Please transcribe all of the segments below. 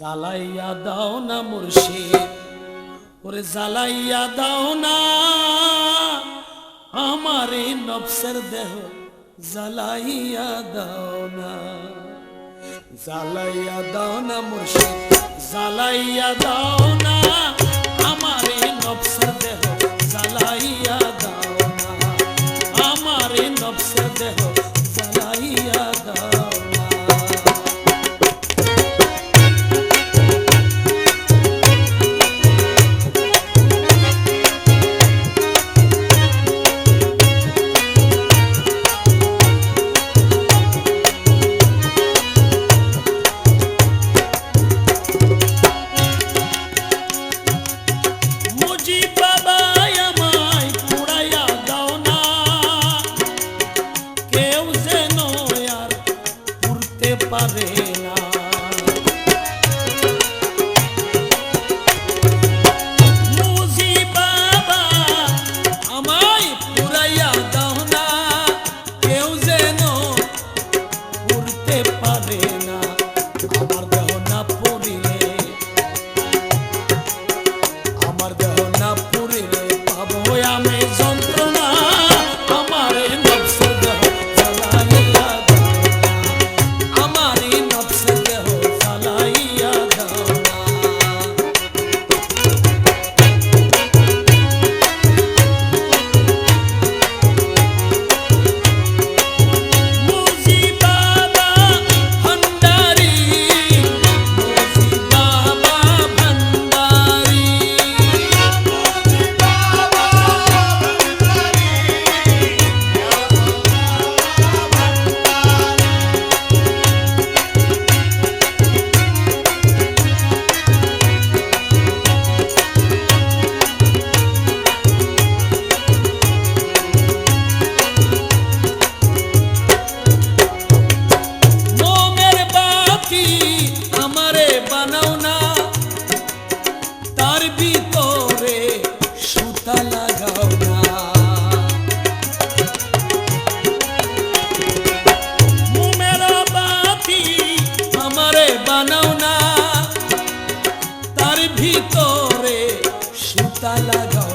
জ্বালাইয়া দাও না মুর্শিদ, ওরে জ্বালাইয়া দাও না। আমার এই নফসের দেহ জ্বালাইয়া দাও না। জ্বালাইয়া দাও না মুর্শিদ, জ্বালাইয়া দাও না। আমার এই নফসের দেহ জ্বালাইয়া দাও না। আমার এই নফসের দেহ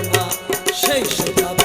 না সেই শোভা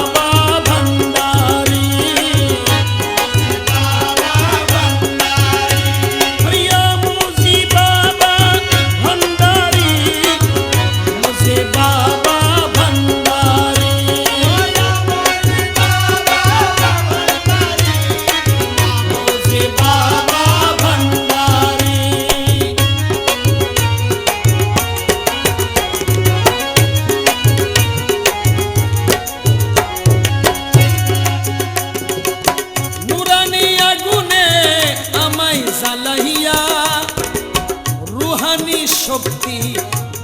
শক্তি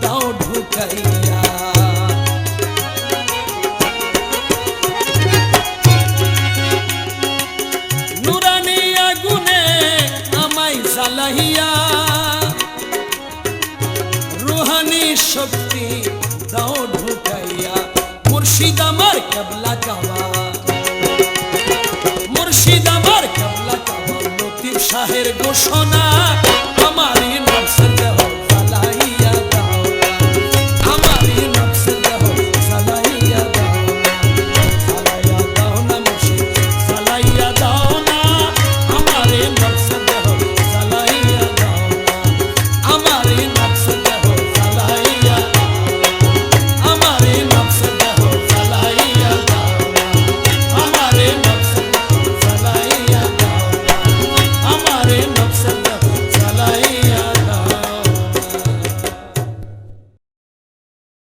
দাও ঢুকাইয়া। নুরানি আগুনে আমায় জ্বালাইয়া, রুহানি শক্তি দাও ঢুকাইয়া, মুর্শিদ আমার কেবলা কাবা। মুর্শিদ আমার কেবলা কাবা, লতিফ শাহের ঘোষণা।